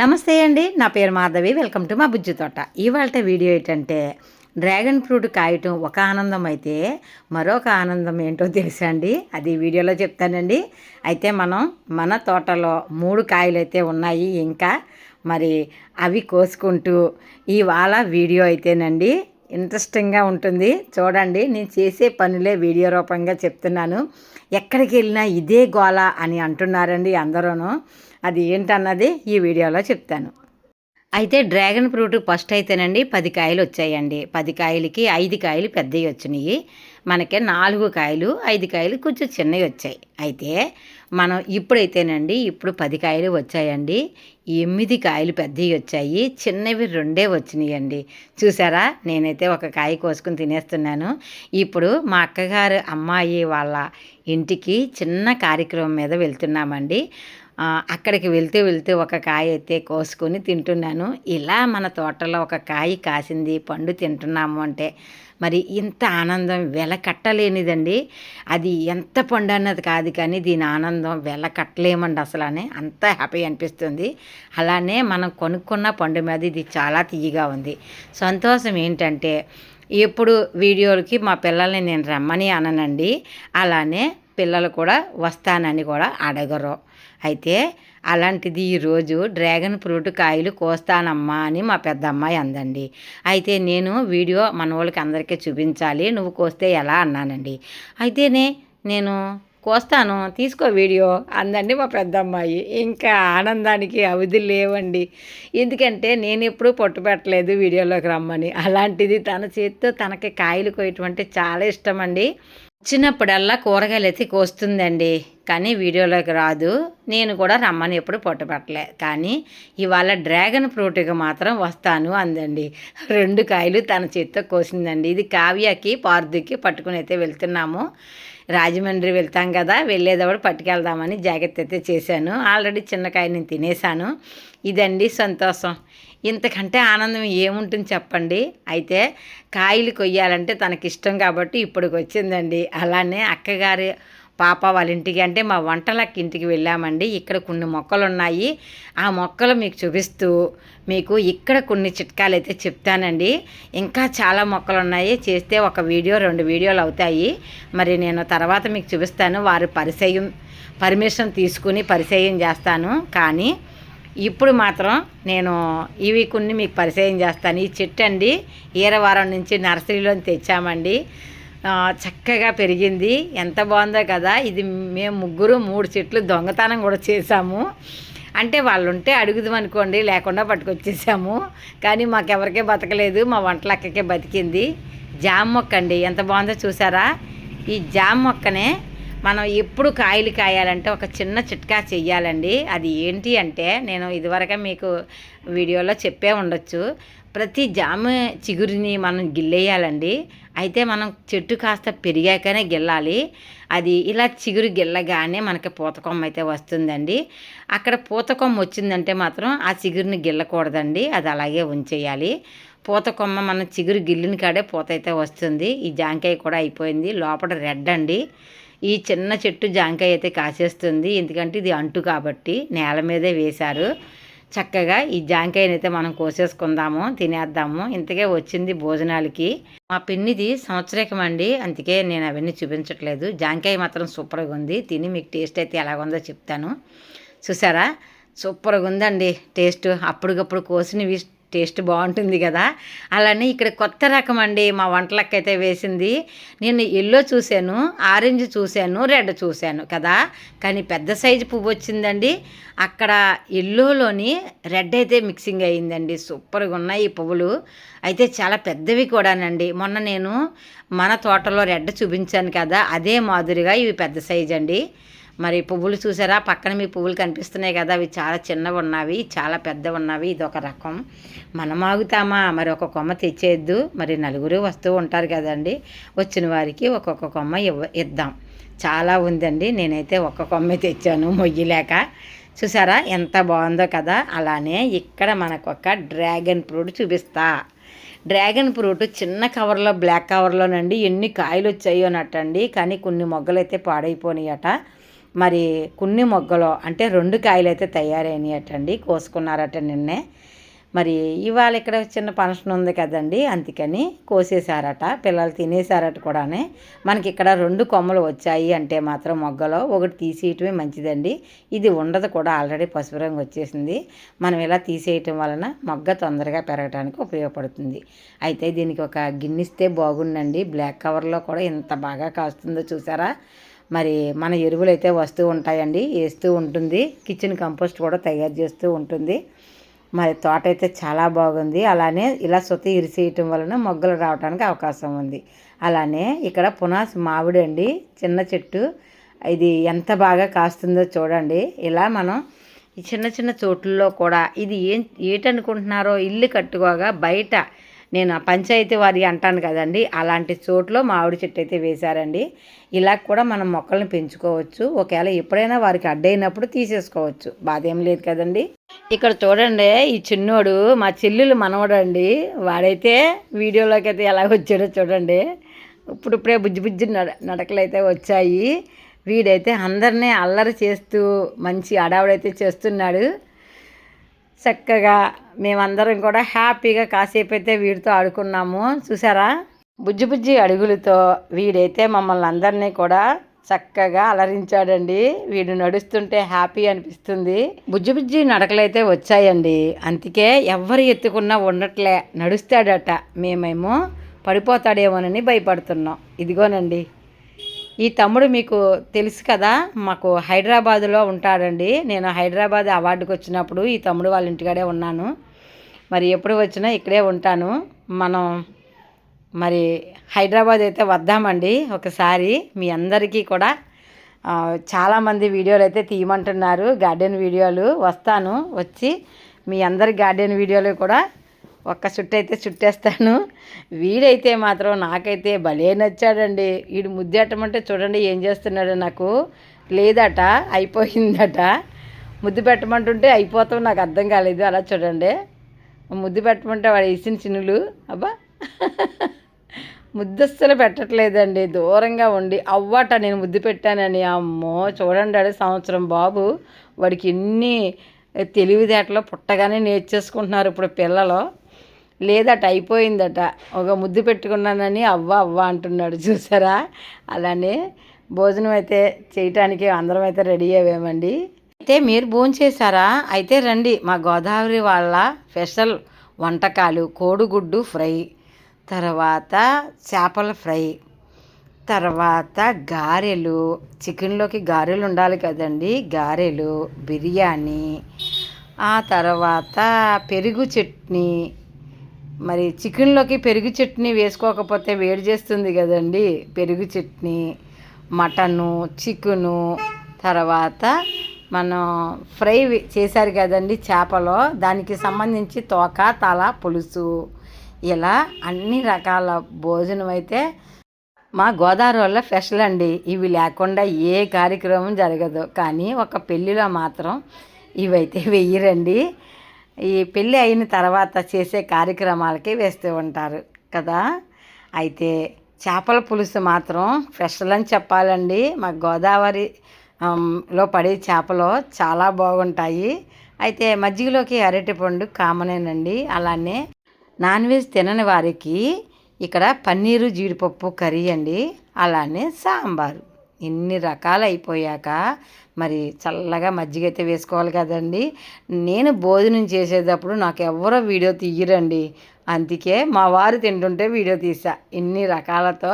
నమస్తే అండి నా పేరు మాధవి వెల్కమ్ టు మా బుజ్జి తోట. ఇవాళ వీడియో ఏంటంటే డ్రాగన్ ఫ్రూట్ కాయటం ఒక ఆనందం అయితే మరొక ఆనందం ఏంటో తెలుసా అండి? అది వీడియోలో చెప్తానండి. అయితే మనం మన తోటలో మూడు కాయలు అయితే ఉన్నాయి ఇంకా మరి అవి కోసుకుంటూ ఇవాళ వీడియో అయితేనండి ఇంట్రెస్టింగ్గా ఉంటుంది. చూడండి నేను చేసే పనులే వీడియో రూపంగా చెప్తున్నాను. ఎక్కడికి వెళ్ళినా ఇదే గోల అని అంటున్నారండి అందరూనూ. అది ఏంటన్నది ఈ వీడియోలో చెప్తాను. అయితే డ్రాగన్ ఫ్రూట్ ఫస్ట్ అయితేనండి పది కాయలు వచ్చాయండి. పది కాయలకి ఐదు కాయలు పెద్దవి వచ్చినాయి. మనకి నాలుగు కాయలు ఐదు కాయలు కొంచెం చిన్నవి వచ్చాయి. అయితే మనం ఇప్పుడైతేనండి ఇప్పుడు పది కాయలు వచ్చాయండి. ఎనిమిది కాయలు పెద్దవి వచ్చాయి. చిన్నవి రెండే వచ్చినాయండి. చూసారా? నేనైతే ఒక కాయ కోసుకుని తినేస్తున్నాను. ఇప్పుడు మా అక్కగారు అమ్మాయి వాళ్ళ ఇంటికి చిన్న కార్యక్రమం మీద వెళ్తున్నామండి. అక్కడికి వెళ్తూ వెళ్తూ ఒక కాయ అయితే కోసుకొని తింటున్నాను. ఇలా మన తోటలో ఒక కాయ కాసింది పండు తింటున్నాము అంటే మరి ఇంత ఆనందం వెల కట్టలేనిదండి. అది ఎంత పండు అన్నది కాదు కానీ దీని ఆనందం వెల కట్టలేమండి అసలు అని అంత హ్యాపీ అనిపిస్తుంది. అలానే మనం కొనుక్కున్న పండు మీద ఇది చాలా తీయగా ఉంది. సంతోషం ఏంటంటే ఎప్పుడు వీడియోలకి మా పిల్లల్ని నేను రమ్మని అననండి. అలానే పిల్లలు కూడా వస్తానని కూడా అడగరు. అయితే అలాంటిది ఈరోజు డ్రాగన్ ఫ్రూట్ కాయలు కోస్తానమ్మా అని మా పెద్ద అమ్మాయి అందండి. అయితే నేను వీడియో మన వాళ్ళకి అందరికీ చూపించాలి. నువ్వు కోస్తే ఎలా అన్నానండి. అయితేనే నేను కోస్తాను తీసుకో వీడియో అందండి మా పెద్ద అమ్మాయి ఇంకా ఆనందానికి అవధి లేవండి. ఎందుకంటే నేను ఎప్పుడూ పొట్టు పెట్టలేదు వీడియోలోకి రమ్మని. అలాంటిది తన చేతితో తనకి కాయలు కోయటం అంటే చాలా ఇష్టం అండి వచ్చినప్పుడల్లా కూరగాయలు అయితే కోస్తుందండి. కానీ వీడియోలోకి రాదు. నేను కూడా రమ్మని ఎప్పుడు పొట్టపెట్టలే కానీ ఇవాళ డ్రాగన్ ఫ్రూట్కి మాత్రం వస్తాను అందండి. రెండు కాయలు తన చేత్తో కోసిందండి. ఇది కావ్యకి పార్దుకి పట్టుకుని అయితే వెళ్తున్నాము. రాజమండ్రి వెళ్తాం కదా వెళ్ళేటప్పుడు పట్టుకెళ్దామని జాగ్రత్త అయితే చేశాను. ఆల్రెడీ చిన్నకాయ నేను తినేసాను ఇదండి సంతోషం. ఇంతకంటే ఆనందం ఏముంటుంది చెప్పండి? అయితే కాయలు కొయ్యాలంటే తనకి ఇష్టం కాబట్టి ఇప్పటికి వచ్చిందండి. అలానే అక్కగారి పాప వాళ్ళ ఇంటికి అంటే మా వంటలకి ఇంటికి వెళ్ళామండి. ఇక్కడ కొన్ని మొక్కలు ఉన్నాయి ఆ మొక్కలు మీకు చూపిస్తూ మీకు ఇక్కడ కొన్ని చిట్కాలు అయితే చెప్తానండి. ఇంకా చాలా మొక్కలు ఉన్నాయి చేస్తే ఒక వీడియో రెండు వీడియోలు అవుతాయి. మరి నేను తర్వాత మీకు చూపిస్తాను. వారి పరిచయం పర్మిషన్ తీసుకుని పరిచయం చేస్తాను. కానీ ఇప్పుడు మాత్రం నేను ఇవి కొన్ని మీకు పరిచయం చేస్తాను. ఈ చెట్టు అండి ఈరవారం నుంచి నర్సరీలో తెచ్చామండి. చక్కగా పెరిగింది. ఎంత బాగుందో కదా ఇది మేము ముగ్గురు మూడు చెట్లు దొంగతనం కూడా చేసాము అంటే వాళ్ళు ఉంటే అడుగుదాం అనుకోండి లేకుండా పట్టుకొచ్చేసాము. కానీ మాకెవరికే బతకలేదు మా వంటలక్కకే బతికింది. జామ మొక్క అండి ఎంత బాగుందో చూసారా? ఈ జామ మొక్కనే మనం ఎప్పుడు కాయలు కాయాలంటే ఒక చిన్న చిట్కా చెయ్యాలండి. అది ఏంటి అంటే నేను ఇదివరకే మీకు వీడియోలో చెప్పే ఉండొచ్చు. ప్రతి జామ చిగురిని మనం గిల్లేయాలండి. అయితే మనం చెట్టు కాస్త పెరిగాకనే గిల్లాలి. అది ఇలా చిగురు గిల్లగానే మనకి పూతకొమ్మ అయితే వస్తుందండి. అక్కడ పూతకొమ్మ వచ్చిందంటే మాత్రం ఆ చిగురిని గిల్లకూడదండి. అది అలాగే ఉంచేయాలి. పూత కొమ్మ మన చిగురు గిల్లిన కాడే పూత అయితే వస్తుంది. ఈ జాంకాయ కూడా అయిపోయింది. లోపల రెడ్ అండి. ఈ చిన్న చెట్టు జాంకాయ అయితే కాసేస్తుంది. ఎందుకంటే ఇది అంటు కాబట్టి నేల మీదే వేశారు. చక్కగా ఈ జాంకాయని అయితే మనం కోసేసుకుందాము తినేద్దాము. ఇంతకే వచ్చింది భోజనాలకి. మా పిన్నిది సంవత్సరకం అండి. అందుకే నేను అవన్నీ చూపించట్లేదు. జాంకాయ మాత్రం సూపర్గా ఉంది. తిని మీకు టేస్ట్ అయితే ఎలాగుందో చెప్తాను. చూసారా? సూపర్గా ఉందండి టేస్ట్. అప్పటికప్పుడు కోసినవి టేస్ట్ బాగుంటుంది కదా. అలానే ఇక్కడ కొత్త రకం అండి మా వంటలకైతే వేసింది. నేను ఎల్లో చూశాను ఆరెంజ్ చూశాను రెడ్ చూశాను కదా. కానీ పెద్ద సైజు పువ్వు వచ్చిందండి. అక్కడ ఎల్లోలోని రెడ్ అయితే మిక్సింగ్ అయ్యిందండి సూపర్గా ఉన్నాయి ఈ పువ్వులు. అయితే చాలా పెద్దవి కూడానండి. మొన్న నేను మన తోటలో రెడ్ చూపించాను కదా అదే మాదిరిగా ఇవి పెద్ద సైజ్ అండి. మరి పువ్వులు చూసారా? పక్కన మీ పువ్వులు కనిపిస్తున్నాయి కదా. అవి చాలా చిన్నవి ఉన్నవి చాలా పెద్దవి ఉన్నవి. ఇది ఒక రకం. మనం ఆగుతామా? మరి ఒక కొమ్మ తెచ్చేద్దు. మరి నలుగురు వస్తూ ఉంటారు కదండి. వచ్చిన వారికి ఒక్కొక్క కొమ్మ ఇవ్వ ఇద్దాం. చాలా ఉందండి. నేనైతే ఒక్క కొమ్మే తెచ్చాను మొయ్యలేక చూసారా? ఎంత బాగుందో కదా. అలానే ఇక్కడ మనకు ఒక డ్రాగన్ ఫ్రూట్ చూపిస్తా. డ్రాగన్ ఫ్రూట్ చిన్న కవర్లో బ్లాక్ కవర్లోనండి ఎన్ని కాయలు వచ్చాయో నట్టండి కానీ కొన్ని మొగ్గలు అయితే పాడైపోయినాయట మరి కొన్ని మొగ్గలో అంటే రెండు కాయలు అయితే తయారైనాయటండి కోసుకున్నారట నిన్నే. మరి ఇవాళ ఇక్కడ చిన్న ఫంక్షన్ ఉంది కదండి అందుకని కోసేసారట పిల్లలు తినేసారట కూడానే. మనకి ఇక్కడ రెండు కొమ్మలు వచ్చాయి అంటే మాత్రం మొగ్గలో ఒకటి తీసేయటమే మంచిదండి. ఇది ఉండదు కూడా ఆల్రెడీ పసుపు రంగు వచ్చేసింది. మనం ఇలా తీసేయటం వలన మొగ్గ తొందరగా పెరగడానికి ఉపయోగపడుతుంది. అయితే దీనికి ఒక గిన్నిస్తే బాగుండండి. బ్లాక్ కవర్లో కూడా ఇంత బాగా కాస్తుందో చూసారా? మరి మన ఎరువులు అయితే వస్తూ ఉంటాయండి వేస్తూ ఉంటుంది. కిచెన్ కంపోస్ట్ కూడా తయారు చేస్తూ ఉంటుంది. మరి తోట అయితే చాలా బాగుంది. అలానే ఇలా సొత ఇరిసేయటం వలన మొగ్గలు రావడానికి అవకాశం ఉంది. అలానే ఇక్కడ పునాస్ మామిడి అండి చిన్న చెట్టు. ఇది ఎంత బాగా కాస్తుందో చూడండి. ఇలా మనం చిన్న చిన్న చోట్లలో కూడా ఇది ఏం ఏటనుకుంటున్నారో ఇల్లు కట్టుకోగా బయట నేను ఆ పంచాయతీ వారి అంటాను కదండి అలాంటి చోట్లో మామిడి చెట్టు అయితే వేశారండి. ఇలా కూడా మనం మొక్కలను పెంచుకోవచ్చు. ఒకవేళ ఎప్పుడైనా వారికి అడ్డైనప్పుడు తీసేసుకోవచ్చు. బాధ ఏం లేదు కదండి. ఇక్కడ చూడండి ఈ చిన్నోడు మా చెల్లెలు మనవడండి. వాడైతే వీడియోలోకి అయితే ఎలా వచ్చాడో చూడండి. ఇప్పుడిప్పుడే బుజ్జి బుజ్జి నడ నడకలు అయితే వచ్చాయి. వీడైతే అందరినీ అల్లరి చేస్తూ మంచి అడావుడైతే చేస్తున్నాడు. చక్కగా మేమందరం కూడా హ్యాపీగా కాసేపు అయితే వీడితో ఆడుకున్నాము. చూసారా? బుజ్జి బుజ్జి అడుగులతో వీడైతే మమ్మల్ని అందరినీ కూడా చక్కగా అలరించాడండి. వీడు నడుస్తుంటే హ్యాపీ అనిపిస్తుంది. బుజ్జి బుజ్జి నడకలైతే వచ్చాయండి. అందుకే ఎవరు ఎత్తుకున్నా ఉండట్లే. నడుస్తాడట. మేమేమో పడిపోతాడేమోనని భయపడుతున్నాం. ఇదిగోనండి. ఈ తమ్ముడు మీకు తెలుసు కదా మాకు హైదరాబాదులో ఉంటాడండి. నేను హైదరాబాద్ అవార్డుకి వచ్చినప్పుడు ఈ తమ్ముడు వాళ్ళ ఇంటికాడే ఉన్నాను. మరి ఎప్పుడు వచ్చినా ఇక్కడే ఉంటాను. మనం మరి హైదరాబాద్ అయితే వద్దామండి ఒకసారి. మీ అందరికీ కూడా చాలామంది వీడియోలు అయితే తీయమంటున్నారు గార్డెన్ వీడియోలు. వస్తాను వచ్చి మీ అందరి గార్డెన్ వీడియోలు కూడా ఒక్క చుట్టైతే చుట్టేస్తాను. వీడైతే మాత్రం నాకైతే భలే నచ్చాడండి. వీడు ముద్దెట్టమంటే చూడండి ఏం చేస్తున్నాడు నాకు. లేదట అయిపోయిందట. ముద్దు పెట్టమంటుంటే అయిపోతాం నాకు అర్థం కాలేదు అలా చూడండి. ముద్దు పెట్టమంటే వాడు వేసిన చిన్నులు అబ్బా. ముద్దస్సలు పెట్టట్లేదండి దూరంగా ఉండి. అవ్వట నేను ముద్దు పెట్టానని అమ్మో చూడండి సంవత్సరం బాబు. వాడికి ఎన్ని తెలివితేటలో పుట్టగానే నేర్చేసుకుంటున్నారు ఇప్పుడు పిల్లలు. లేదట అయిపోయిందట. ఒక ముద్దు పెట్టుకున్నానని అవ్వ అవ్వ అంటున్నాడు చూసారా? అలానే భోజనం అయితే చేయటానికి అందరం అయితే రెడీ అయ్యామండి. అయితే మీరు భోజనం చేశారా? అయితే రండి మా గోదావరి వాళ్ళ స్పెషల్ వంటకాలు కోడిగుడ్డు ఫ్రై తర్వాత చేపల ఫ్రై తర్వాత గారెలు చికెన్లోకి గారెలు ఉండాలి కదండి గారెలు బిర్యానీ ఆ తర్వాత పెరుగు చట్నీ మరి చికెన్లోకి పెరుగు చట్నీ వేసుకోకపోతే వేడి చేస్తుంది కదండి. పెరుగు చట్నీ మటను చికెను తర్వాత మనం ఫ్రై చేశారు కదండి చేపలో. దానికి సంబంధించి తోక తల పులుసు ఇలా అన్ని రకాల భోజనం అయితే మా గోదావరి వల్ల స్పెషల్ అండి. ఇవి లేకుండా ఏ కార్యక్రమం జరగదు. కానీ ఒక పెళ్ళిలో మాత్రం ఇవైతే వెయ్యరండి. ఈ పెళ్ళి అయిన తర్వాత చేసే కార్యక్రమాలకి వేస్తూ ఉంటారు కదా. అయితే చేపల పులుసు మాత్రం స్పెషల్ అని చెప్పాలండి. మా గోదావరి లో పడే చేపలు చాలా బాగుంటాయి. అయితే మజ్జిగలోకి అరటిపండు కామనేనండి. అలానే నాన్ వెజ్ తినని వారికి ఇక్కడ పన్నీరు జీడిపప్పు కర్రీ అండి. అలానే సాంబారు. ఇన్ని రకాలు అయిపోయాక మరి చల్లగా మజ్జిగ అయితే వేసుకోవాలి కదండి. నేను భోజనం చేసేటప్పుడు నాకు ఎవరో వీడియో తీయరండి. అందుకే మా వారు తింటుంటే వీడియో తీసా ఇన్ని రకాలతో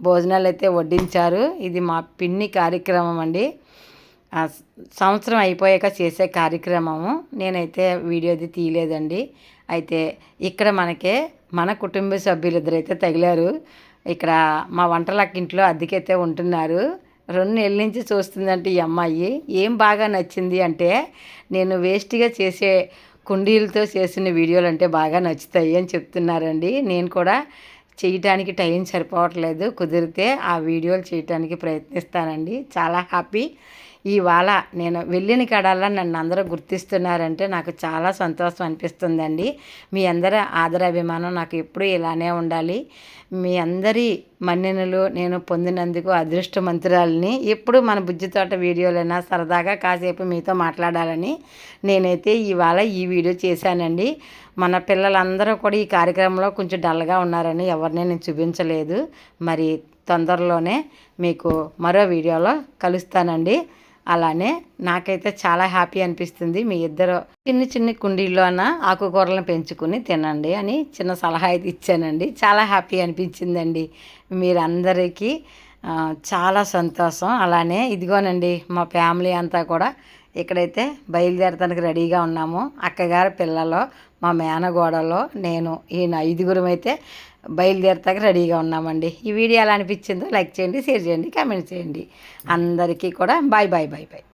భోజనాలు అయితే వడ్డించారు. ఇది మా పిన్ని కార్యక్రమం అండి. సంవత్సరం అయిపోయాక చేసే కార్యక్రమము. నేనైతే వీడియోది తీయలేదండి. అయితే ఇక్కడ మనకే మన కుటుంబ సభ్యులిద్దరైతే తగిలారు. ఇక్కడ మా వంటలకి ఇంట్లో అద్దెకైతే ఉంటున్నారు. రెండు నెలల నుంచి చూస్తుందంటే ఈ అమ్మాయి ఏం బాగా నచ్చింది అంటే నేను వేస్ట్గా చేసే కుండీలతో చేసిన వీడియోలు అంటే బాగా నచ్చుతాయి అని చెప్తున్నారండి. నేను కూడా చేయటానికి టైం సరిపోవట్లేదు. కుదిరితే ఆ వీడియోలు చేయటానికి ప్రయత్నిస్తానండి. చాలా హ్యాపీ. ఇవాళ నేను వెళ్ళిన కడాల్లో నన్ను అందరూ గుర్తిస్తున్నారంటే నాకు చాలా సంతోషం అనిపిస్తుందండి. మీ అందరి ఆదరాభిమానం నాకు ఎప్పుడూ ఇలానే ఉండాలి. మీ అందరి మన్నెనలు నేను పొందినందుకు అదృష్టమంతురాలని. ఎప్పుడు మన బుజ్జి తోట వీడియోలైనా సరదాగా కాసేపు మీతో మాట్లాడాలని నేనైతే ఇవాళ ఈ వీడియో చేశానండి. మన పిల్లలందరూ కూడా ఈ కార్యక్రమంలో కొంచెం డల్గా ఉన్నారని ఎవరిని నేను చూపించలేదు. మరి తొందరలోనే మీకు మరో వీడియోలో కలుస్తానండి. అలానే నాకైతే చాలా హ్యాపీ అనిపిస్తుంది మీ ఇద్దరు చిన్ని చిన్ని కుండీల్లోన ఆకుకూరలను పెంచుకుని తినండి అని చిన్న సలహా అయితే ఇచ్చానండి. చాలా హ్యాపీ అనిపించిందండి. మీరందరికీ చాలా సంతోషం. అలానే ఇదిగోనండి మా ఫ్యామిలీ అంతా కూడా ఇక్కడైతే బయలుదేరటానికి రెడీగా ఉన్నాము. అక్కగారు పిల్లలు మా మేనగోడలో నేను ఈయన ఐదుగురం అయితే బయలుదేరతాక రెడీగా ఉన్నామండి. ఈ వీడియో ఎలా అనిపించిందో లైక్ చేయండి షేర్ చేయండి కామెంట్ చేయండి. అందరికీ కూడా బాయ్ బాయ్ బాయ్ బాయ్.